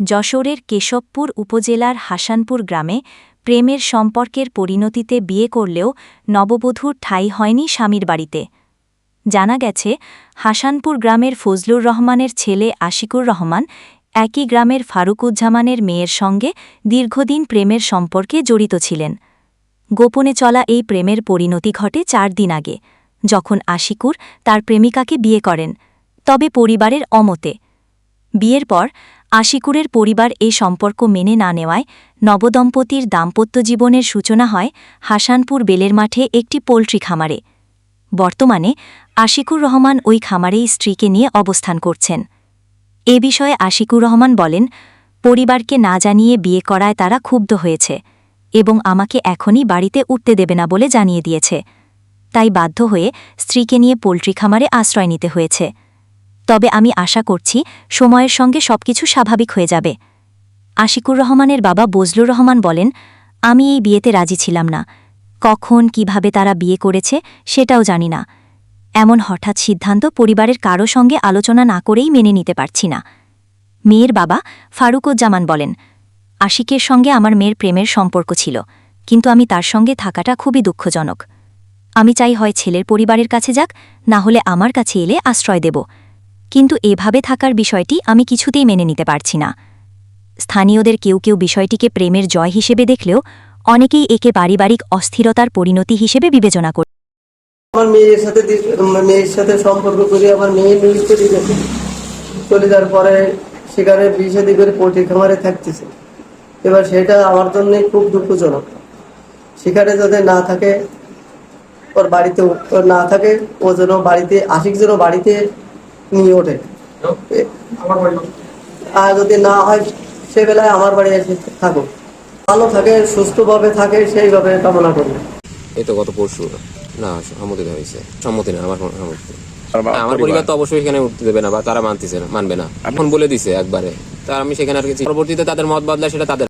যশোরের কেশবপুর উপজেলার হাসানপুর গ্রামে প্রেমের সম্পর্কের পরিণতিতে বিয়ে করলেও নববধূর ঠাঁই হয়নি স্বামীর বাড়িতে। জানা গেছে, হাসানপুর গ্রামের ফজলুর রহমানের ছেলে আশিকুর রহমান একই গ্রামের ফারুকুজ্জামানের মেয়ের সঙ্গে দীর্ঘদিন প্রেমের সম্পর্কে জড়িত ছিলেন। গোপনে চলা এই প্রেমের পরিণতি ঘটে চার দিন আগে, যখন আশিকুর তার প্রেমিকাকে বিয়ে করেন, তবে পরিবারের অমতে। বিয়ের পর আশিকুরের পরিবার এই সম্পর্ক মেনে না নেওয়ায় নবদম্পতির দাম্পত্য জীবনের সূচনা হয় হাসানপুর বেলের মাঠে একটি পোলট্রি খামারে। বর্তমানে আশিকুর রহমান ওই খামারেই স্ত্রীকে নিয়ে অবস্থান করছেন। এ বিষয়ে আশিকুর রহমান বলেন, পরিবারকে না জানিয়ে বিয়ে করায় তারা ক্ষুব্ধ হয়েছে এবং আমাকে এখনই বাড়িতে উঠতে দেবে না বলে জানিয়ে দিয়েছে। তাই বাধ্য হয়ে স্ত্রীকে নিয়ে পোলট্রি খামারে আশ্রয় নিতে হয়েছে। তবে আমি আশা করছি সময়ের সঙ্গে সবকিছু স্বাভাবিক হয়ে যাবে। আশিকুর রহমানের বাবা বজলুর রহমান বলেন, আমি এই বিয়েতে রাজি ছিলাম না। কখন, কীভাবে তারা বিয়ে করেছে সেটাও জানি না। এমন হঠাৎ সিদ্ধান্ত পরিবারের কারও সঙ্গে আলোচনা না করেই মেনে নিতে পারছি না। মেয়ের বাবা ফারুকুজ্জামান বলেন, আশিকের সঙ্গে আমার মেয়ের প্রেমের সম্পর্ক ছিল, কিন্তু আমি তার সঙ্গে থাকাটা খুবই দুঃখজনক। আমি চাই হয় ছেলের পরিবারের কাছে যাক, না হলে আমার কাছে এলে আশ্রয় দেব। কিন্তু এভাবে থাকার বিষয়টি আমি কিছুতেই মেনে নিতে পারছি না। স্থানীয়দের কেউ কেউ বিষয়টিকে প্রেমের জয় হিসেবে দেখলেও অনেকেই একে পারিবারিক অস্থিরতার পরিণতি হিসেবে বিবেচনা করে আমার মেয়ের সাথে মেয়ের সাথে সম্পর্ক করি আমার মেয়ে নিউজ চলে চলে যাওয়ার পরে সেখানে বিষাদি করে পোল্ট্রি খামারে থাকতেছে। এবার সেটা আমার জন্য খুব দুঃখজনক। সেখানে যাতে না থাকে, ওর বাড়িতে না থাকে, ও যেন বাড়িতে আশিক বাড়িতে নিয়ে ওঠে। আর যদি না হয় সে বেলায় আমার বাড়ি এসে থাকুক। ভালো থাকে সুস্থভাবে থাকে সেইভাবে কামনা করি। এই তো গত পরশু। না সম্মতি হয়েছে। সম্মতি না আমার সম্মতি আমার পরিবার তো অবশ্যই সেখানে উঠতে দেবে না বা তারা মানতেছে না মানবে না। এখন বলে দিছে একবারে। তা আমি সেখানে আর কিছু পরবর্তীতে তাদের মত বদলায় সেটা তাদের